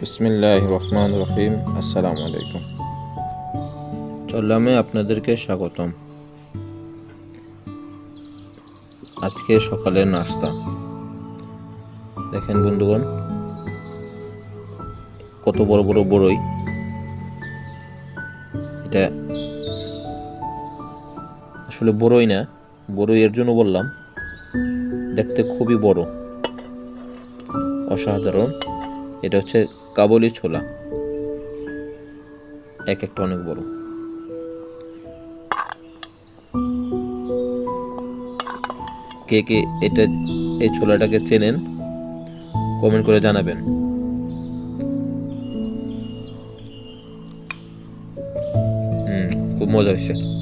বিসমিল্লাহ রহমান রহিম আসসালামু আলাইকুম চল্লামে আপনাদেরকে স্বাগতম। আজকে সকালের নাস্তা। দেখেন বন্ধুগণ, কত বড় বড় বড়ই। এটা আসলে বড়ই না, বড়ই এর জন্য বললাম, দেখতে খুবই বড়। অসাধারণ। এটা হচ্ছে কাবলি ছোলা। এক একটা অনেক বড়। কে কে এটা, এই ছোলাটাকে চেনেন কমেন্ট করে জানাবেন। হুম, খুব মজা হয়েছে।